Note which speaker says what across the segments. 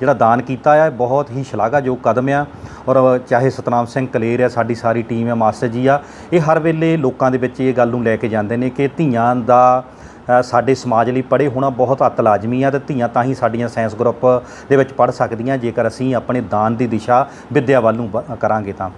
Speaker 1: ਜਿਹੜਾ ਦਾਨ ਕੀਤਾ ਆ ਬਹੁਤ ਹੀ ਸ਼ਲਾਘਾਯੋਗ ਕਦਮ ਆ। ਔਰ ਚਾਹੇ ਸਤਨਾਮ ਸਿੰਘ ਕਲੇਰ ਆ, ਸਾਡੀ ਸਾਰੀ ਟੀਮ ਆ, ਮਾਸਟਰ ਜੀ ਆ, ਇਹ ਹਰ ਵੇਲੇ ਲੋਕਾਂ ਦੇ ਵਿੱਚ ਇਹ ਗੱਲ ਨੂੰ ਲੈ ਕੇ ਜਾਂਦੇ ਨੇ ਕਿ ਧੀਆਂ ਦਾ ਸਾਡੇ ਸਮਾਜ ਲਈ ਪੜ੍ਹੇ ਹੋਣਾ ਬਹੁਤ ਅਤ ਲਾਜ਼ਮੀ ਆ ਤੇ ਧੀਆਂ ਤਾਂ ਹੀ ਸਾਡੀਆਂ ਸਾਇੰਸ ਗਰੁੱਪ ਦੇ ਵਿੱਚ ਪੜ੍ਹ ਸਕਦੀਆਂ, ਜੇਕਰ ਅਸੀਂ ਆਪਣੇ ਦਾਨ ਦੀ ਦਿਸ਼ਾ ਵਿੱਦਿਆ ਵੱਲ ਨੂੰ ਬ- ਕਰਾਂਗੇ ਤਾਂ।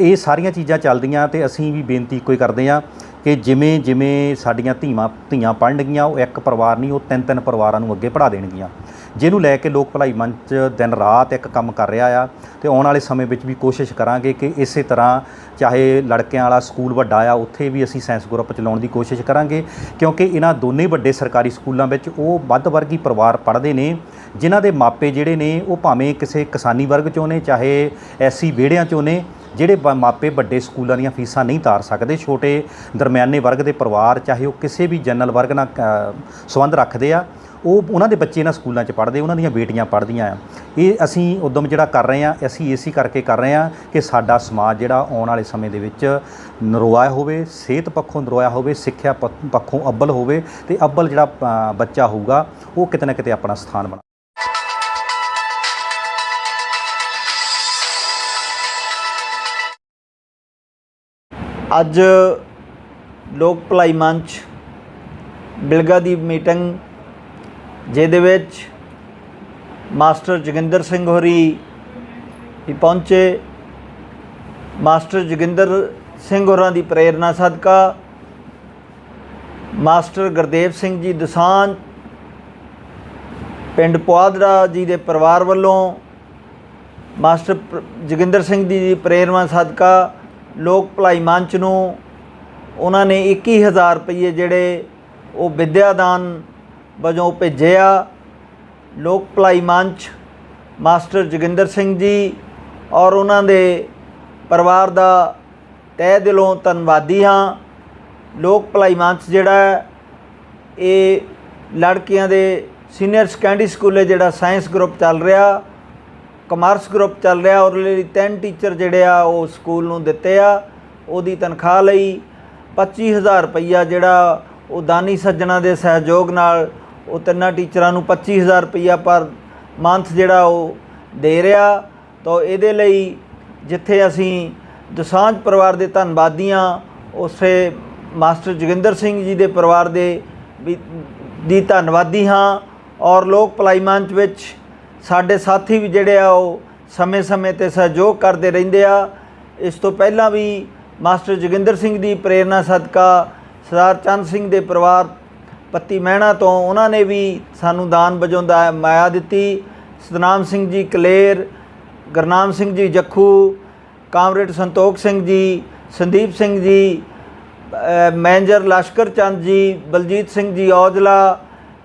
Speaker 1: ਇਹ ਸਾਰੀਆਂ ਚੀਜ਼ਾਂ ਚੱਲਦੀਆਂ ਤੇ ਅਸੀਂ ਵੀ ਬੇਨਤੀ ਇੱਕੋ ਹੀ ਕਰਦੇ ਆ ਕਿ ਜਿਵੇਂ ਜਿਵੇਂ ਸਾਡੀਆਂ ਧੀਆਂ ਧੀਆਂ ਪੜ੍ਹਨਗੀਆਂ, ਉਹ ਇੱਕ ਪਰਿਵਾਰ ਨਹੀਂ, ਉਹ ਤਿੰਨ ਤਿੰਨ ਪਰਿਵਾਰਾਂ ਨੂੰ ਅੱਗੇ ਪੜ੍ਹਾ ਦੇਣਗੀਆਂ। ਜਿਹਨੂੰ ਲੈ ਕੇ ਲੋਕ ਭਲਾਈ ਮੰਚ ਦਿਨ ਰਾਤ ਇੱਕ ਕੰਮ ਕਰ ਰਿਹਾ ਆ ਤੇ ਆਉਣ ਵਾਲੇ ਸਮੇਂ ਵਿੱਚ ਵੀ ਕੋਸ਼ਿਸ਼ ਕਰਾਂਗੇ ਕਿ ਇਸੇ ਤਰ੍ਹਾਂ ਚਾਹੇ ਲੜਕਿਆਂ ਵਾਲਾ ਸਕੂਲ ਵੱਡਾ ਆ, ਉੱਥੇ ਵੀ ਅਸੀਂ ਸਾਇੰਸ ਗਰੁੱਪ ਚਲਾਉਣ ਦੀ ਕੋਸ਼ਿਸ਼ ਕਰਾਂਗੇ, ਕਿਉਂਕਿ ਇਹਨਾਂ ਦੋਨੇ ਵੱਡੇ ਸਰਕਾਰੀ ਸਕੂਲਾਂ ਵਿੱਚ ਉਹ ਵੱਧ ਵਰਗੀ ਪਰਿਵਾਰ ਪੜ੍ਹਦੇ ਨੇ, ਜਿਨ੍ਹਾਂ ਦੇ ਮਾਪੇ ਜਿਹੜੇ ਨੇ ਉਹ ਭਾਵੇਂ ਕਿਸੇ ਕਿਸਾਨੀ ਵਰਗ ਚੋਂ ਨੇ, ਚਾਹੇ ਐਸੀ ਵਿਹੜਿਆਂ ਚੋਂ ਨੇ, ਜਿਹੜੇ ਬ- ਮਾਪੇ ਵੱਡੇ ਸਕੂਲਾਂ ਦੀਆਂ ਫੀਸਾਂ ਨਹੀਂ ਤਾਰ ਸਕਦੇ, ਛੋਟੇ ਦਰਮਿਆਨੇ ਵਰਗ ਦੇ ਪਰਿਵਾਰ, ਚਾਹੇ ਉਹ ਕਿਸੇ ਵੀ ਜਨਰਲ ਵਰਗ ਨਾਲ ਸੰਬੰਧ ਰੱਖਦੇ ਆ ਉਹ ਉਹਨਾਂ ਦੇ ਬੱਚੇ ਇਹਨਾਂ ਸਕੂਲਾਂ 'ਚ ਪੜ੍ਹਦੇ, ਉਹਨਾਂ ਦੀਆਂ ਬੇਟੀਆਂ ਪੜ੍ਹਦੀਆਂ ਆ। ਇਹ ਅਸੀਂ ਉਦਮ ਜਿਹੜਾ ਕਰ ਰਹੇ ਆ ਅਸੀਂ ਇਸੇ ਕਰਕੇ ਕਰ ਰਹੇ ਆ ਕਿ ਸਾਡਾ ਸਮਾਜ ਜਿਹੜਾ ਆਉਣ ਵਾਲੇ ਸਮੇਂ ਦੇ ਵਿੱਚ ਨਰੋਆ ਹੋਵੇ, ਸਿਹਤ ਪੱਖੋਂ ਨਰੋਆ ਹੋਵੇ, ਸਿੱਖਿਆ ਪੱਖ- ਪੱਖੋਂ ਅੱਬਲ ਹੋਵੇ ਤੇ ਅੱਬਲ ਜਿਹੜਾ ਬੱਚਾ ਹੋਊਗਾ, ਉਹ ਕਿਤੇ ਨਾ ਕਿਤੇ ਆਪਣਾ ਸਥਾਨ ਬਣਾ
Speaker 2: ਅੱਜ ਲੋਕ ਭਲਾਈ ਮੰਚ ਬਿਲਗਾ ਦੀ ਮੀਟਿੰਗ ਜਿਹਦੇ ਵਿੱਚ ਮਾਸਟਰ ਜੋਗਿੰਦਰ ਸਿੰਘ ਹੋਰੀ ਵੀ ਪਹੁੰਚੇ। ਮਾਸਟਰ ਜੋਗਿੰਦਰ ਸਿੰਘ ਹੋਰਾਂ ਦੀ ਪ੍ਰੇਰਣਾ ਸਦਕਾ। ਮਾਸਟਰ ਗੁਰਦੇਵ ਸਿੰਘ ਜੀ ਦਸਾਂਝ ਪਿੰਡ ਪੁਆਧਰਾ ਜੀ ਦੇ ਪਰਿਵਾਰ ਵੱਲੋਂ ਮਾਸਟਰ ਜੋਗਿੰਦਰ ਸਿੰਘ ਜੀ ਦੀ ਪ੍ਰੇਰਣਾ ਸਦਕਾ ਲੋਕ ਭਲਾਈ ਮੰਚ ਨੂੰ ਉਹਨਾਂ ਨੇ 21000 ਰੁਪਏ ਜਿਹੜੇ ਉਹ ਵਿਦਿਆ ਦਾਨ ਵਜੋਂ ਭੇਜੇ ਆ ਲੋਕ ਭਲਾਈ ਮੰਚ, ਮਾਸਟਰ ਜੋਗਿੰਦਰ ਸਿੰਘ ਜੀ ਔਰ ਉਹਨਾਂ ਦੇ ਪਰਿਵਾਰ ਦਾ ਤਹਿ ਦਿਲੋਂ ਧੰਨਵਾਦੀ ਹਾਂ। ਲੋਕ ਭਲਾਈ ਮੰਚ ਜਿਹੜਾ ਇਹ ਲੜਕੀਆਂ ਦੇ ਸੀਨੀਅਰ ਸੈਕੰਡਰੀ ਸਕੂਲੇ ਜਿਹੜਾ ਸਾਇੰਸ ਗਰੁੱਪ ਚੱਲ ਰਿਹਾ ਕਮਰਸ ਗਰੁੱਪ ਚੱਲ ਰਿਹਾ ਔਰ ਲਈ ਤਿੰਨ ਟੀਚਰ ਜਿਹੜੇ ਆ ਉਹ ਸਕੂਲ ਨੂੰ ਦਿੱਤੇ ਆ, ਉਹਦੀ ਤਨਖਾਹ ਲਈ 25000 ਰੁਪਈਆ ਜਿਹੜਾ ਉਹ ਦਾਨੀ ਸੱਜਣਾ ਦੇ ਸਹਿਯੋਗ ਨਾਲ ਉਹ ਤਿੰਨਾਂ ਟੀਚਰਾਂ ਨੂੰ 25000 ਰੁਪਈਆ ਪਰ ਮੰਥ ਜਿਹੜਾ ਉਹ ਦੇ ਰਿਹਾ। ਤਾਂ ਇਹਦੇ ਲਈ ਜਿੱਥੇ ਅਸੀਂ ਦਸਾਂਝ ਪਰਿਵਾਰ ਦੇ ਧੰਨਵਾਦੀਆਂ, ਉਸੇ ਮਾਸਟਰ ਜੋਗਿੰਦਰ ਸਿੰਘ ਜੀ ਦੇ ਪਰਿਵਾਰ ਦੇ ਦੀ ਧੰਨਵਾਦੀ ਹਾਂ ਔਰ ਲੋਕ ਭਲਾਈ ਮੰਚ ਵਿੱਚ ਸਾਡੇ ਸਾਥੀ ਵੀ ਜਿਹੜੇ ਆ ਉਹ ਸਮੇਂ-ਸਮੇਂ ਤੇ ਸਹਿਯੋਗ ਕਰਦੇ ਰਹਿੰਦੇ ਆ। ਇਸ ਤੋਂ ਪਹਿਲਾਂ ਵੀ ਮਾਸਟਰ ਜੋਗਿੰਦਰ ਸਿੰਘ ਦੀ ਪ੍ਰੇਰਣਾ ਸਦਕਾ ਸਰਦਾਰ ਚੰਦ ਸਿੰਘ ਦੇ ਪਰਿਵਾਰ ਪੱਤੀ ਮਹਿਣਾ ਤੋਂ ਉਹਨਾਂ ਨੇ ਵੀ ਸਾਨੂੰ ਦਾਨ ਵਜੋਂ ਦਾ ਮਾਇਆ ਦਿੱਤੀ। ਸਤਨਾਮ ਸਿੰਘ ਜੀ ਕਲੇਰ, ਗੁਰਨਾਮ ਸਿੰਘ ਜੀ ਜੱਖੂ, ਕਾਮਰੇਡ ਸੰਤੋਖ ਸਿੰਘ ਜੀ, ਸੰਦੀਪ ਸਿੰਘ ਜੀ ਮੈਨੇਜਰ ਲਸ਼ਕਰ ਚੰਦ ਜੀ, ਬਲਜੀਤ ਸਿੰਘ ਜੀ ਔਜਲਾ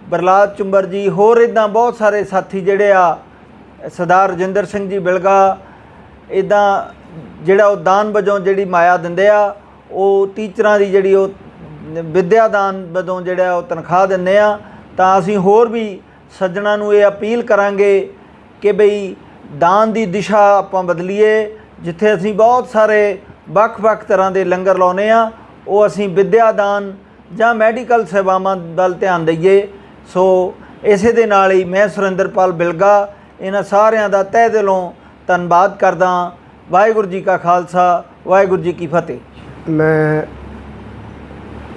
Speaker 2: ਬਰਲਾਦ ਚੁੰਬਰ ਜੀ, ਹੋਰ ਇਦਾਂ ਬਹੁਤ ਸਾਰੇ ਸਾਥੀ ਜਿਹੜੇ ਆ, ਸਰਦਾਰ ਰਜਿੰਦਰ ਸਿੰਘ ਜੀ ਬਿਲਗਾ ਇਦਾਂ ਜਿਹੜਾ ਉਹ ਦਾਨ ਵਜੋਂ ਜਿਹੜੀ ਮਾਇਆ ਦਿੰਦੇ ਆ, ਉਹ ਟੀਚਰਾਂ ਦੀ ਜਿਹੜੀ ਉਹ ਵਿਦਿਆ ਦਾਨ ਵਜੋਂ ਜਿਹੜਾ ਉਹ ਤਨਖਾਹ ਦਿੰਦੇ ਆ, ਤਾਂ ਅਸੀਂ ਹੋਰ ਵੀ ਸੱਜਣਾ ਨੂੰ ਇਹ ਅਪੀਲ ਕਰਾਂਗੇ ਕਿ ਬਈ ਦਾਨ ਦੀ ਦਿਸ਼ਾ ਆਪਾਂ ਬਦਲੀਏ, ਜਿੱਥੇ ਅਸੀਂ ਬਹੁਤ ਸਾਰੇ ਵੱਖ-ਵੱਖ ਤਰ੍ਹਾਂ ਦੇ ਲੰਗਰ ਲਾਉਨੇ ਆ, ਉਹ ਅਸੀਂ ਵਿਦਿਆ ਦਾਨ ਜਾਂ ਮੈਡੀਕਲ ਸੇਵਾਵਾਂ ਵੱਲ ਧਿਆਨ ਦਈਏ। ਸੋ ਇਸੇ ਦੇ ਨਾਲ ਹੀ ਮੈਂ ਸੁਰਿੰਦਰਪਾਲ ਬਿਲਗਾ, ਇਹਨਾਂ ਸਾਰਿਆਂ ਦਾ ਤਹਿ ਦਿਲੋਂ ਧੰਨਵਾਦ ਕਰਦਾ। ਵਾਹਿਗੁਰੂ ਜੀ ਕਾ ਖਾਲਸਾ, ਵਾਹਿਗੁਰੂ ਜੀ ਕੀ ਫਤਿਹ।
Speaker 3: ਮੈਂ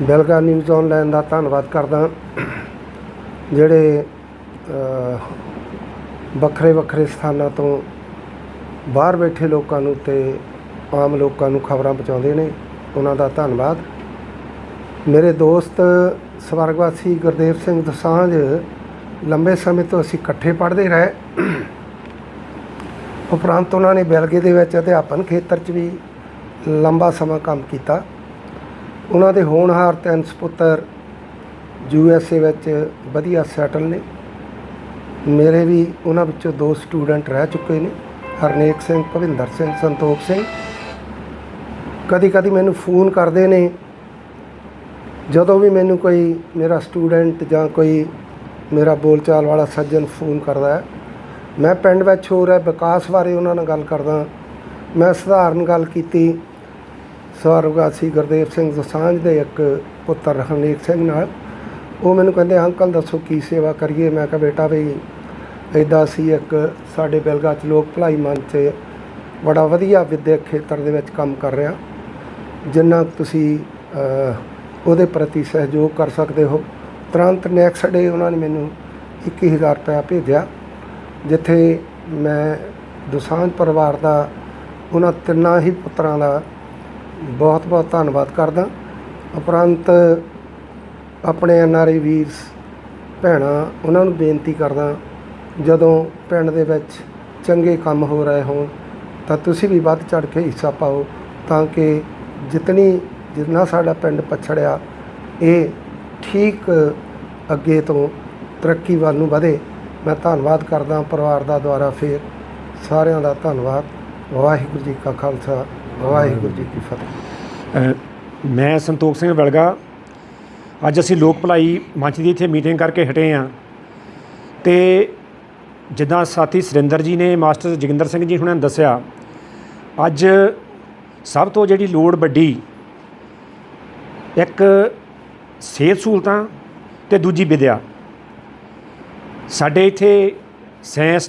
Speaker 3: ਬੈਲਗਾ ਨਿਊਜ਼ ਆਨਲਾਈਨ ਦਾ ਧੰਨਵਾਦ ਕਰਦਾ ਜਿਹੜੇ ਵੱਖਰੇ ਵੱਖਰੇ ਸਥਾਨਾਂ ਤੋਂ ਬਾਹਰ ਬੈਠੇ ਲੋਕਾਂ ਨੂੰ ਤੇ ਆਮ ਲੋਕਾਂ ਨੂੰ ਖਬਰਾਂ ਪਹੁੰਚਾਉਂਦੇ ਨੇ, ਉਹਨਾਂ ਦਾ ਧੰਨਵਾਦ। ਮੇਰੇ ਦੋਸਤ ਸਵਰਗਵਾਸੀ ਗੁਰਦੇਵ ਸਿੰਘ ਦਸਾਂਝ ਲੰਬੇ ਸਮੇਂ ਤੋਂ ਅਸੀਂ ਇਕੱਠੇ ਪੜ੍ਹਦੇ ਰਹੇ। ਉਪਰੰਤ ਉਹਨਾਂ ਨੇ ਬੈਲਗੇ ਦੇ ਵਿੱਚ ਅਧਿਆਪਨ ਖੇਤਰ 'ਚ ਵੀ ਲੰਬਾ ਸਮਾਂ ਕੰਮ ਕੀਤਾ। ਉਹਨਾਂ ਦੇ ਹੋਣਹਾਰ ਤਿੰਨ ਸਪੁੱਤਰ ਯੂ ਐਸ ਏ ਵਿੱਚ ਵਧੀਆ ਸੈਟਲ ਨੇ। ਮੇਰੇ ਵੀ ਉਹਨਾਂ ਵਿੱਚੋਂ ਦੋ ਸਟੂਡੈਂਟ ਰਹਿ ਚੁੱਕੇ ਨੇ, ਹਰਨੇਕ ਸਿੰਘ, ਭਵਿੰਦਰ ਸਿੰਘ, ਸੰਤੋਖ ਸਿੰਘ। ਕਦੀ ਕਦੀ ਮੈਨੂੰ ਫੋਨ ਕਰਦੇ ਨੇ, ਜਦੋਂ ਵੀ ਮੈਨੂੰ ਕੋਈ ਮੇਰਾ ਸਟੂਡੈਂਟ ਜਾਂ ਕੋਈ ਮੇਰਾ ਬੋਲਚਾਲ ਵਾਲਾ ਸੱਜਣ ਫੋਨ ਕਰਦਾ ਹੈ। ਮੈਂ ਪਿੰਡ ਵਿੱਚ ਹੋ ਰਿਹਾ ਵਿਕਾਸ ਬਾਰੇ ਉਹਨਾਂ ਨਾਲ ਗੱਲ ਕਰਦਾ। ਮੈਂ ਸਧਾਰਨ ਗੱਲ ਕੀਤੀ ਸਵਰਗਾਸੀ ਗੁਰਦੇਵ ਸਿੰਘ ਦਸਾਂਝ ਦੇ ਇੱਕ ਪੁੱਤਰ ਹਰਨੀਕ ਸਿੰਘ ਨਾਲ। ਉਹ ਮੈਨੂੰ ਕਹਿੰਦੇ, ਅੰਕਲ, ਦੱਸੋ ਕੀ ਸੇਵਾ ਕਰੀਏ? ਮੈਂ ਕਿਹਾ, ਬੇਟਾ ਵੀ ਇੱਦਾਂ ਅਸੀਂ ਇੱਕ ਸਾਡੇ ਬਿਲਗਾ ਚ ਲੋਕ ਭਲਾਈ ਮੰਚ ਬੜਾ ਵਧੀਆ ਵਿਦਿਅਕ ਖੇਤਰ ਦੇ ਵਿੱਚ ਕੰਮ ਕਰ ਰਿਹਾ। ਜਿੰਨਾ ਤੁਸੀਂ ਉਹਦੇ ਪ੍ਰਤੀ ਸਹਿਯੋਗ ਕਰ ਸਕਦੇ ਹੋ। ਤੁਰੰਤ ਨੈਕਸਟ ਡੇ ਉਹਨਾਂ ਨੇ ਮੈਨੂੰ 21000 ਰੁਪਇਆ ਭੇਜਿਆ, ਜਿੱਥੇ ਮੈਂ ਦੁਸਾਂਝ ਪਰਿਵਾਰ ਦਾ ਉਹਨਾਂ ਤਿੰਨਾਂ ਹੀ ਪੁੱਤਰਾਂ ਦਾ ਬਹੁਤ ਬਹੁਤ ਧੰਨਵਾਦ ਕਰਦਾ। ਉਪਰੰਤ ਆਪਣੇ ਐਨਆਰਆਈ ਵੀਰਸ, ਭੈਣਾਂ, ਉਹਨਾਂ ਨੂੰ ਬੇਨਤੀ ਕਰਦਾ, ਜਦੋਂ ਪਿੰਡ ਦੇ ਵਿੱਚ ਚੰਗੇ ਕੰਮ ਹੋ ਰਹੇ ਹੋਣ, ਤਾਂ ਤੁਸੀਂ ਵੀ ਵੱਧ ਚੜ ਕੇ ਹਿੱਸਾ ਪਾਓ, ਤਾਂ ਕਿ ਜਿਤਨੀ ਜਿੰਨਾ ਸਾਡਾ ਪਿੰਡ ਪਛੜਿਆ, ਇਹ ਠੀਕ ਅੱਗੇ ਤੋਂ ਤਰੱਕੀ ਵੱਲ ਨੂੰ ਵਧੇ। ਮੈਂ ਧੰਨਵਾਦ ਕਰਦਾ ਪਰਿਵਾਰ ਦਾ ਦੁਆਰਾ ਫੇਰ ਸਾਰਿਆਂ ਦਾ ਧੰਨਵਾਦ। ਵਾਹਿਗੁਰੂ ਜੀ ਕਾ ਖਾਲਸਾ। ਵਾਹਿਗੁਰੂ ਜੀ ਕੀ ਫਤਿਹ।
Speaker 4: ਮੈਂ ਸੰਤੋਖ ਸਿੰਘ ਵਲਗਾ। ਅੱਜ ਅਸੀਂ ਲੋਕ ਭਲਾਈ ਮੰਚ ਦੀ ਇੱਥੇ ਮੀਟਿੰਗ ਕਰਕੇ ਹਟੇ ਹਾਂ ਤੇ ਜਿੱਦਾਂ ਸਾਥੀ ਸੁਰਿੰਦਰ ਜੀ ਨੇ, ਮਾਸਟਰ ਜੋਗਿੰਦਰ ਸਿੰਘ ਜੀ ਹੁਣਾਂ ਦੱਸਿਆ, ਅੱਜ ਸਭ ਤੋਂ ਜਿਹੜੀ ਲੋੜ ਵੱਡੀ ਇੱਕ ਸਿਹਤ ਸਹੂਲਤਾਂ ਤੇ ਦੂਜੀ ਵਿਦਿਆ। ਸਾਡੇ ਇੱਥੇ ਸਾਇੰਸ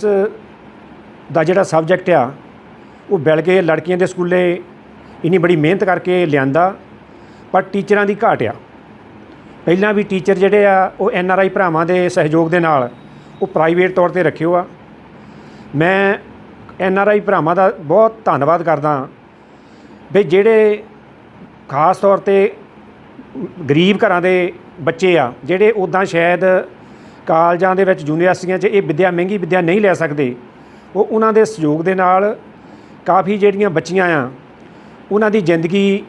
Speaker 4: ਦਾ ਜਿਹੜਾ ਸਬਜੈਕਟ ਆ ਉਹ ਬਿਲ ਕੇ ਲੜਕੀਆਂ ਦੇ ਸਕੂਲੇ ਇੰਨੀ ਬੜੀ ਮਿਹਨਤ ਕਰਕੇ ਲਿਆਂਦਾ, ਪਰ ਟੀਚਰਾਂ ਦੀ ਘਾਟ ਆ। ਪਹਿਲਾਂ ਵੀ ਟੀਚਰ ਜਿਹੜੇ ਆ, ਉਹ ਐਨ ਆਰ ਆਈ ਭਰਾਵਾਂ ਦੇ ਸਹਿਯੋਗ ਦੇ ਨਾਲ ਉਹ ਪ੍ਰਾਈਵੇਟ ਤੌਰ ਤੇ ਰੱਖਿਓ ਆ। ਮੈਂ ਐਨ ਆਰ ਆਈ ਭਰਾਵਾਂ ਦਾ ਬਹੁਤ ਧੰਨਵਾਦ ਕਰਦਾ ਵੀ ਜਿਹੜੇ ਖਾਸ ਤੌਰ ਤੇ ਗਰੀਬ ਘਰਾਂ ਦੇ ਬੱਚੇ ਆ, ਜਿਹੜੇ ਉਦਾਂ ਸ਼ਾਇਦ ਕਾਲਜਾਂ ਦੇ ਵਿੱਚ ਯੂਨੀਵਰਸਿਟੀਆਂ 'ਚ ਇਹ ਵਿੱਦਿਆ, ਮਹਿੰਗੀ ਵਿੱਦਿਆ ਨਹੀਂ ਲੈ ਸਕਦੇ, ਉਹ ਉਹਨਾਂ ਦੇ ਸਹਿਯੋਗ ਦੇ ਨਾਲ ਕਾਫੀ ਜਿਹੜੀਆਂ ਬੱਚੀਆਂ ਆ, ਉਹਨਾਂ ਦੀ ਜ਼ਿੰਦਗੀ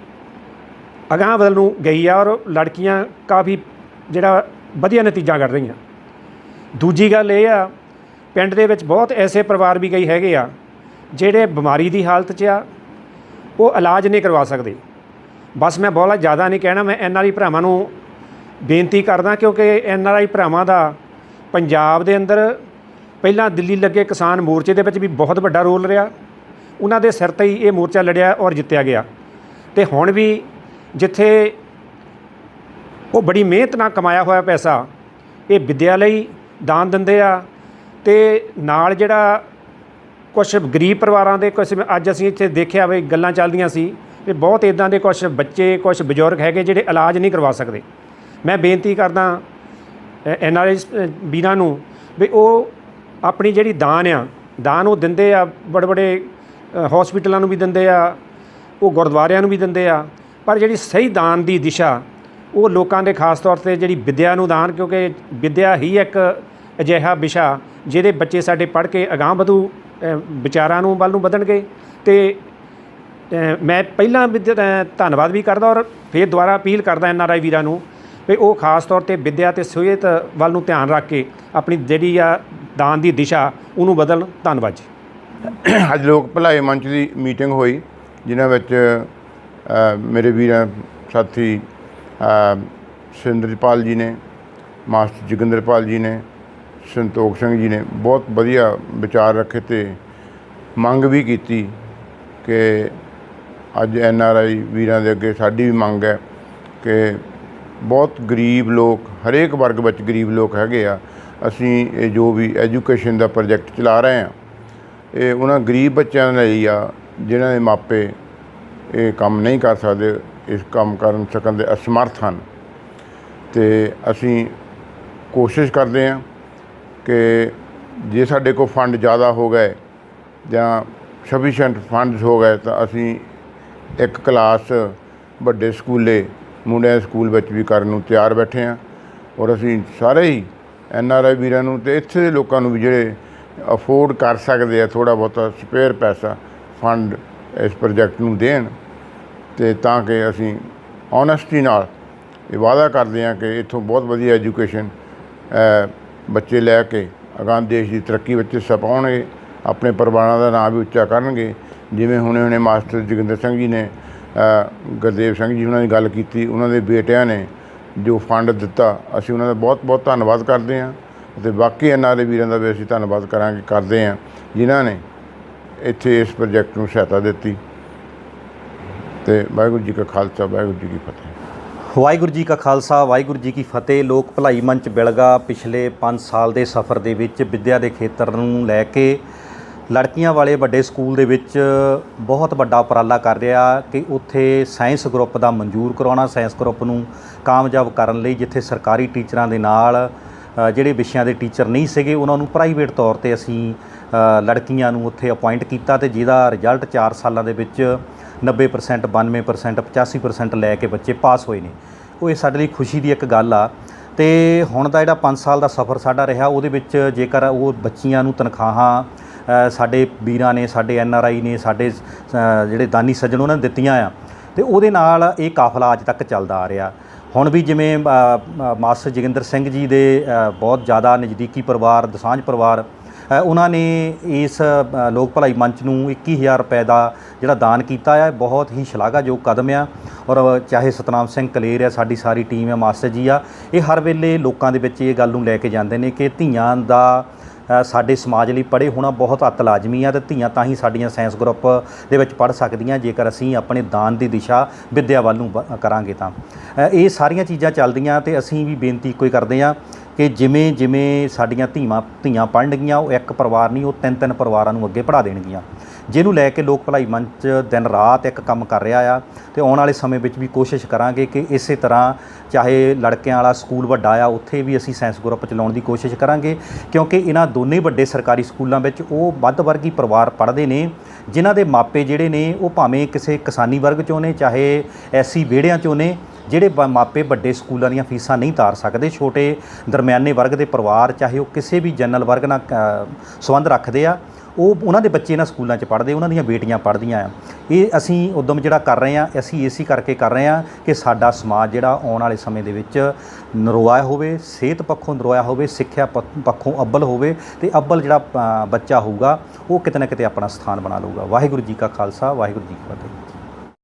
Speaker 4: ਅਗਾਂਹ ਵੱਲ ਨੂੰ ਗਈ ਆ ਔਰ ਲੜਕੀਆਂ ਕਾਫੀ ਜਿਹੜਾ ਵਧੀਆ ਨਤੀਜਾ ਕੱਢ ਰਹੀਆਂ। ਦੂਜੀ ਗੱਲ ਇਹ ਆ, ਪਿੰਡ ਦੇ ਵਿੱਚ ਬਹੁਤ ਐਸੇ ਪਰਿਵਾਰ ਵੀ ਕਈ ਹੈਗੇ ਆ, ਜਿਹੜੇ ਬਿਮਾਰੀ ਦੀ ਹਾਲਤ 'ਚ ਆ, ਉਹ ਇਲਾਜ ਨਹੀਂ ਕਰਵਾ ਸਕਦੇ। ਬਸ ਮੈਂ ਬਹੁਤ ਜ਼ਿਆਦਾ ਨਹੀਂ ਕਹਿਣਾ, ਮੈਂ ਐਨ ਆਰ ਆਈ ਭਰਾਵਾਂ ਨੂੰ ਬੇਨਤੀ ਕਰਦਾ ਕਿਉਂਕਿ ਐਨ ਆਰ ਆਈ ਭਰਾਵਾਂ ਦਾ ਪੰਜਾਬ ਦੇ ਅੰਦਰ ਪਹਿਲਾਂ ਦਿੱਲੀ ਲੱਗੇ ਕਿਸਾਨ ਮੋਰਚੇ ਦੇ ਵਿੱਚ ਵੀ ਬਹੁਤ ਵੱਡਾ ਰੋਲ ਰਿਹਾ। ਉਹਨਾਂ ਦੇ ਸਿਰ ਤੇ ਹੀ ਇਹ ਮੋਰਚਾ ਲੜਿਆ ਔਰ ਜਿੱਤਿਆ ਗਿਆ। ਤੇ ਹੁਣ ਵੀ ਜਿੱਥੇ ਉਹ ਬੜੀ ਮਿਹਨਤ ਨਾਲ ਕਮਾਇਆ ਹੋਇਆ ਪੈਸਾ, ਇਹ ਵਿਦਿਆ ਲਈ ਦਾਨ ਦਿੰਦੇ ਆ ਤੇ ਨਾਲ ਜਿਹੜਾ ਕੁਝ ਗਰੀਬ ਪਰਿਵਾਰਾਂ ਦੇ ਕੁਝ ਅੱਜ ਅਸੀਂ ਇੱਥੇ ਦੇਖਿਆ ਵੀ ਗੱਲਾਂ ਚੱਲਦੀਆਂ ਸੀ ਵੀ ਬਹੁਤ ਇਦਾਂ ਦੇ ਕੁਝ ਬੱਚੇ ਕੁਝ ਬਜ਼ੁਰਗ ਹੈਗੇ ਜਿਹੜੇ ਇਲਾਜ ਨਹੀਂ ਕਰਵਾ ਸਕਦੇ। ਮੈਂ ਬੇਨਤੀ ਕਰਦਾ ਐਨ ਆਰ ਆਈ ਵੀਰਾਂ ਨੂੰ ਵੀ ਉਹ ਆਪਣੀ ਜਿਹੜੀ ਦਾਨ ਆ, ਦਾਨ ਉਹ ਦਿੰਦੇ ਆ ਬੜੇ ਬੜੇ ਹਸਪੀਟਲਾਂ ਨੂੰ ਵੀ ਦਿੰਦੇ ਆ, ਉਹ ਗੁਰਦੁਆਰਿਆਂ ਨੂੰ ਵੀ ਦਿੰਦੇ ਆ, ਪਰ ਜਿਹੜੀ ਸਹੀ ਦਾਨ ਦੀ ਦਿਸ਼ਾ, ਉਹ ਲੋਕਾਂ ਦੇ ਖਾਸ ਤੌਰ ਤੇ ਜਿਹੜੀ ਵਿਦਿਆ ਨੂੰ ਦਾਨ, ਕਿਉਂਕਿ ਵਿਦਿਆ ਹੀ ਇੱਕ ਅਜਿਹਾ ਵਿਸ਼ਾ ਜਿਹਦੇ ਬੱਚੇ ਸਾਡੇ ਪੜ੍ਹ ਕੇ ਅਗਾਂਹ ਵਧੂ ਵਿਚਾਰਾਂ ਨੂੰ, ਵੱਲ ਨੂੰ ਵਧਣਗੇ ਤੇ ਮੈਂ ਪਹਿਲਾਂ ਵੀ ਧੰਨਵਾਦ ਵੀ ਕਰਦਾ ਔਰ ਫਿਰ ਦੁਬਾਰਾ ਅਪੀਲ ਕਰਦਾ ਐਨ ਆਰ ਆਈ ਵੀਰਾਂ ਨੂੰ ਵੀ ਉਹ ਖਾਸ ਤੌਰ ਤੇ ਵਿਦਿਆ ਤੇ ਸਿਹਤ ਵੱਲ ਨੂੰ ਧਿਆਨ ਰੱਖ ਕੇ ਆਪਣੀ ਜਿਹੜੀ ਆ ਦਾਨ ਦੀ ਦਿਸ਼ਾ, ਉਹਨੂੰ ਬਦਲਣ। ਧੰਨਵਾਦ ਜੀ।
Speaker 5: ਅੱਜ ਲੋਕ ਭਲਾਈ ਮੰਚ ਦੀ ਮੀਟਿੰਗ ਹੋਈ ਜਿਨ੍ਹਾਂ ਵਿੱਚ ਮੇਰੇ ਵੀਰਾਂ ਸਾਥੀ ਅ, ਸੁਰਿੰਦਰਪਾਲ ਜੀ ਨੇ ਮਾਸਟਰ ਜੋਗਿੰਦਰਪਾਲ ਜੀ ਨੇ ਸੰਤੋਖ ਸਿੰਘ ਜੀ ਨੇ ਬਹੁਤ ਵਧੀਆ ਵਿਚਾਰ ਰੱਖੇ ਤੇ ਮੰਗ ਵੀ ਕੀਤੀ ਕਿ ਅੱਜ ਐਨ ਆਰ ਆਈ ਵੀਰਾਂ ਦੇ ਅੱਗੇ ਸਾਡੀ ਵੀ ਮੰਗ ਹੈ ਕਿ ਬਹੁਤ ਗਰੀਬ ਲੋਕ ਹਰੇਕ ਵਰਗ ਵਿੱਚ ਗਰੀਬ ਲੋਕ ਹੈਗੇ ਆ ਅਸੀਂ ਇਹ ਜੋ ਵੀ ਐਜੂਕੇਸ਼ਨ ਦਾ ਪ੍ਰੋਜੈਕਟ ਚਲਾ ਰਹੇ ਹਾਂ ਇਹ ਉਹਨਾਂ ਗਰੀਬ ਬੱਚਿਆਂ ਲਈ ਆ, ਜਿਨ੍ਹਾਂ ਦੇ ਮਾਪੇ ਇਹ ਕੰਮ ਨਹੀਂ ਕਰ ਸਕਦੇ, ਇਸ ਕੰਮ ਕਰਨ ਸਕਣ ਦੇ ਅਸਮਰਥ ਹਨ। ਤੇ ਅਸੀਂ ਕੋਸ਼ਿਸ਼ ਕਰਦੇ ਹਾਂ ਕਿ ਜੇ ਸਾਡੇ ਕੋਲ ਫੰਡ ਜ਼ਿਆਦਾ ਹੋ ਗਏ ਜਾਂ ਸਫੀਸ਼ੀਐਂਟ ਫੰਡਸ ਹੋ ਗਏ, ਤਾਂ ਅਸੀਂ ਇੱਕ ਕਲਾਸ ਵੱਡੇ ਸਕੂਲੇ, ਮੁੰਡਿਆਂ ਦੇ ਸਕੂਲ ਵਿੱਚ ਵੀ ਕਰਨ ਨੂੰ ਤਿਆਰ ਬੈਠੇ ਹਾਂ। ਔਰ ਅਸੀਂ ਸਾਰੇ ਹੀ ਐਨ ਆਰ ਆਈ ਵੀਰਾਂ ਨੂੰ ਤੇ ਇੱਥੇ ਦੇ ਲੋਕਾਂ ਨੂੰ ਵੀ ਜਿਹੜੇ ਅਫੋਰਡ ਕਰ ਸਕਦੇ ਆ ਥੋੜਾ ਬਹੁਤਾ ਸਪੇਅਰ ਪੈਸਾ, ਫੰਡ ਇਸ ਪ੍ਰੋਜੈਕਟ ਨੂੰ ਦੇਣ। ਤੇ ਤਾਂ ਕਿ ਅਸੀਂ ਓਨੈਸਟੀ ਨਾਲ ਇਹ ਵਾਅਦਾ ਕਰਦੇ ਹਾਂ ਕਿ ਇੱਥੋਂ ਬਹੁਤ ਵਧੀਆ ਐਜੂਕੇਸ਼ਨ ਬੱਚੇ ਲੈ ਕੇ ਅਗਾਂਹ ਦੇਸ਼ ਦੀ ਤਰੱਕੀ ਵਿੱਚ ਹਿੱਸਾ ਪਾਉਣਗੇ, ਆਪਣੇ ਪਰਿਵਾਰਾਂ ਦਾ ਨਾਮ ਵੀ ਉੱਚਾ ਕਰਨਗੇ। ਜਿਵੇਂ ਹੁਣੇ ਹੁਣੇ ਮਾਸਟਰ ਜੋਗਿੰਦਰ ਸਿੰਘ ਜੀ ਨੇ ਗੁਰਦੇਵ ਸਿੰਘ ਜੀ ਉਹਨਾਂ ਦੀ ਗੱਲ ਕੀਤੀ, ਉਹਨਾਂ ਦੇ ਬੇਟਿਆਂ ਨੇ ਜੋ ਫੰਡ ਦਿੱਤਾ, ਅਸੀਂ ਉਹਨਾਂ ਦਾ ਬਹੁਤ ਬਹੁਤ ਧੰਨਵਾਦ ਕਰਦੇ ਹਾਂ। ਅਤੇ ਬਾਕੀ ਐਨਆਰਏ ਵੀਰਾਂ ਦਾ ਵੀ ਅਸੀਂ ਧੰਨਵਾਦ ਕਰਾਂਗੇ, ਕਰਦੇ ਹਾਂ, ਜਿਨ੍ਹਾਂ ਨੇ ਇੱਥੇ ਇਸ ਪ੍ਰੋਜੈਕਟ ਨੂੰ ਸਹਾਇਤਾ ਦਿੱਤੀ। ਤੇ ਵਾਹਿਗੁਰੂ ਜੀ ਕਾ ਖਾਲਸਾ, ਵਾਹਿਗੁਰੂ ਜੀ ਕੀ ਫਤਿਹ।
Speaker 1: ਵਾਹਿਗੁਰੂ ਜੀ ਕਾ ਖਾਲਸਾ, ਵਾਹਿਗੁਰੂ ਜੀ ਕੀ ਫਤਿਹ। ਲੋਕ ਭਲਾਈ ਮੰਚ ਬਿਲਗਾ ਪਿਛਲੇ 5 ਸਾਲ ਦੇ ਸਫ਼ਰ ਦੇ ਵਿੱਚ ਵਿੱਦਿਆ ਦੇ ਖੇਤਰ ਨੂੰ ਲੈ ਕੇ ਲੜਕੀਆਂ ਵਾਲੇ ਵੱਡੇ ਸਕੂਲ ਦੇ ਵਿੱਚ ਬਹੁਤ ਵੱਡਾ ਉਪਰਾਲਾ ਕਰ ਰਿਹਾ ਕਿ ਉੱਥੇ ਸਾਇੰਸ ਗਰੁੱਪ ਦਾ ਮਨਜ਼ੂਰ ਕਰਾਉਣਾ, ਸਾਇੰਸ ਗਰੁੱਪ ਨੂੰ ਕਾਮਯਾਬ ਕਰਨ ਲਈ ਜਿੱਥੇ ਸਰਕਾਰੀ ਟੀਚਰਾਂ ਦੇ ਨਾਲ ਜਿਹੜੇ ਵਿਸ਼ਿਆਂ ਦੇ ਟੀਚਰ ਨਹੀਂ ਸੀਗੇ, ਉਹਨਾਂ ਨੂੰ ਪ੍ਰਾਈਵੇਟ ਤੌਰ ਤੇ ਅਸੀਂ ਲੜਕੀਆਂ ਨੂੰ ਉੱਥੇ ਅਪਾਇੰਟ ਕੀਤਾ ਤੇ ਜਿਹਦਾ ਰਿਜ਼ਲਟ 4 ਸਾਲਾਂ ਦੇ ਵਿੱਚ 90% 92% 85% ਲੈ ਕੇ ਬੱਚੇ ਪਾਸ ਹੋਏ ਨੇ। ਉਹ ਇਹ ਸਾਡੇ ਲਈ ਖੁਸ਼ੀ ਦੀ ਇੱਕ ਗੱਲ ਆ। ਤੇ ਹੁਣ ਦਾ ਜਿਹੜਾ 5 ਸਾਲ ਦਾ ਸਫ਼ਰ ਸਾਡਾ ਰਿਹਾ, ਉਹਦੇ ਵਿੱਚ ਜੇਕਰ ਉਹ ਬੱਚੀਆਂ ਨੂੰ ਤਨਖਾਹਾਂ ਸਾਡੇ ਵੀਰਾਂ ਨੇ, ਸਾਡੇ ਐਨ ਆਰ ਆਈ ਨੇ, ਸਾਡੇ ਜਿਹੜੇ ਦਾਨੀ ਸੱਜਣ ਉਹਨਾਂ ਨੇ ਦਿੱਤੀਆਂ ਆ, ਤੇ ਉਹਦੇ ਨਾਲ ਇਹ ਕਾਫਲਾ ਅੱਜ ਤੱਕ ਚੱਲਦਾ ਆ ਰਿਹਾ। ਹੁਣ ਵੀ ਜਿਵੇਂ ਮਾਸਟਰ ਜੋਗਿੰਦਰ ਸਿੰਘ ਜੀ ਦੇ ਬਹੁਤ ਜ਼ਿਆਦਾ ਨਜ਼ਦੀਕੀ ਪਰਿਵਾਰ, ਦਸਾਂਝ ਪਰਿਵਾਰ ਉਹਨਾਂ ਨੇ ਇਸ ਲੋਕ ਭਲਾਈ ਮੰਚ ਨੂੰ 21000 ਰੁਪਏ ਦਾ ਜਿਹੜਾ ਦਾਨ ਕੀਤਾ ਹੈ ਬਹੁਤ ਹੀ ਸ਼ਲਾਘਾਯੋਗ ਕਦਮ ਆ। ਔਰ ਚਾਹੇ ਸਤਨਾਮ ਸਿੰਘ ਕਲੇਰ ਆ, ਸਾਡੀ ਸਾਰੀ ਟੀਮ ਆ, ਮਾਸਟਰ ਜੀ ਆ, ਇਹ ਹਰ ਵੇਲੇ ਲੋਕਾਂ ਦੇ ਵਿੱਚ ਇਹ ਗੱਲ ਨੂੰ ਲੈ ਕੇ ਜਾਂਦੇ ਨੇ ਕਿ ਧੀਆਂ ਦਾ ਸਾਡੇ ਸਮਾਜ ਲਈ ਪੜ੍ਹੇ ਹੋਣਾ ਬਹੁਤ ਅਤ ਲਾਜ਼ਮੀ ਆ ਤੇ ਧੀਆਂ ਤਾਂ ਹੀ ਸਾਡੀਆਂ ਸਾਇੰਸ ਗਰੁੱਪ ਦੇ ਵਿੱਚ ਪੜ੍ਹ ਸਕਦੀਆਂ। ਜੇਕਰ ਅਸੀਂ ਆਪਣੇ ਦਾਨ ਦੀ ਦਿਸ਼ਾ ਵਿੱਦਿਆ ਵੱਲ ਨੂੰ ਬ- ਕਰਾਂਗੇ ਤਾਂ। ਇਹ ਸਾਰੀਆਂ ਚੀਜ਼ਾਂ ਚੱਲਦੀਆਂ ਤੇ ਅਸੀਂ ਵੀ ਬੇਨਤੀ ਇੱਕੋ ਹੀ ਕਰਦੇ ਹਾਂ ਕਿ ਜਿਵੇਂ ਜਿਵੇਂ ਸਾਡੀਆਂ ਧੀਆਂ ਧੀਆਂ ਪੜ੍ਹਨਗੀਆਂ ਉਹ ਇੱਕ ਪਰਿਵਾਰ ਨਹੀਂ, ਉਹ ਤਿੰਨ ਤਿੰਨ ਪਰਿਵਾਰਾਂ ਨੂੰ ਅੱਗੇ ਪੜ੍ਹਾ ਦੇਣਗੀਆਂ। ਜਿਹਨੂੰ ਲੈ ਕੇ ਲੋਕ ਭਲਾਈ ਮੰਚ ਦਿਨ ਰਾਤ ਇੱਕ ਕੰਮ ਕਰ ਰਿਹਾ ਆ ਤੇ ਆਉਣ ਵਾਲੇ ਸਮੇਂ ਵਿੱਚ ਵੀ ਕੋਸ਼ਿਸ਼ ਕਰਾਂਗੇ ਕਿ ਇਸੇ ਤਰ੍ਹਾਂ ਚਾਹੇ ਲੜਕਿਆਂ ਵਾਲਾ ਸਕੂਲ ਵੱਡਾ ਆ, ਉੱਥੇ ਵੀ ਅਸੀਂ ਸਾਇੰਸ ਗਰੁੱਪ ਚਲਾਉਣ ਦੀ ਕੋਸ਼ਿਸ਼ ਕਰਾਂਗੇ, ਕਿਉਂਕਿ ਇਹਨਾਂ ਦੋਨੇ ਵੱਡੇ ਸਰਕਾਰੀ ਸਕੂਲਾਂ ਵਿੱਚ ਉਹ ਵੱਧ ਵਰਗੀ ਪਰਿਵਾਰ ਪੜ੍ਹਦੇ ਨੇ, ਜਿਨ੍ਹਾਂ ਦੇ ਮਾਪੇ ਜਿਹੜੇ ਨੇ ਉਹ ਭਾਵੇਂ ਕਿਸੇ ਕਿਸਾਨੀ ਵਰਗ ਚੋਂ ਨੇ, ਚਾਹੇ ਐਸੀ ਵਿਹੜਿਆਂ ਚੋਂ ਨੇ, ਜਿਹੜੇ ਬ- ਮਾਪੇ ਵੱਡੇ ਸਕੂਲਾਂ ਦੀਆਂ ਫੀਸਾਂ ਨਹੀਂ ਤਾਰ ਸਕਦੇ, ਛੋਟੇ ਦਰਮਿਆਨੇ ਵਰਗ ਦੇ ਪਰਿਵਾਰ, ਚਾਹੇ ਉਹ ਕਿਸੇ ਵੀ ਜਨਰਲ ਵਰਗ ਨਾਲ ਸੰਬੰਧ ਰੱਖਦੇ ਆ ਉਹ ਉਹਨਾਂ ਦੇ ਬੱਚੇ ਇਹਨਾਂ ਸਕੂਲਾਂ 'ਚ ਪੜ੍ਹਦੇ, ਉਹਨਾਂ ਦੀਆਂ ਬੇਟੀਆਂ ਪੜ੍ਹਦੀਆਂ ਆ। ਇਹ ਅਸੀਂ ਉਦਮ ਜਿਹੜਾ ਕਰ ਰਹੇ ਆ ਅਸੀਂ ਇਸੇ ਕਰਕੇ ਕਰ ਰਹੇ ਆ ਕਿ ਸਾਡਾ ਸਮਾਜ ਜਿਹੜਾ ਆਉਣ ਵਾਲੇ ਸਮੇਂ ਦੇ ਵਿੱਚ ਨਰੋਆ ਹੋਵੇ, ਸਿਹਤ ਪੱਖੋਂ ਨਰੋਆ ਹੋਵੇ, ਸਿੱਖਿਆ ਪ- ਪੱਖੋਂ ਅੱਬਲ ਹੋਵੇ ਤੇ ਅੱਬਲ ਜਿਹੜਾ ਬੱਚਾ ਹੋਊਗਾ, ਉਹ ਕਿਤੇ ਨਾ ਕਿਤੇ ਆਪਣਾ ਸਥਾਨ ਬਣਾ ਲਊਗਾ। ਵਾਹਿਗੁਰੂ ਜੀ ਕਾ ਖਾਲਸਾ, ਵਾਹਿਗੁਰੂ ਜੀ ਕੀ ਫਤਿਹ।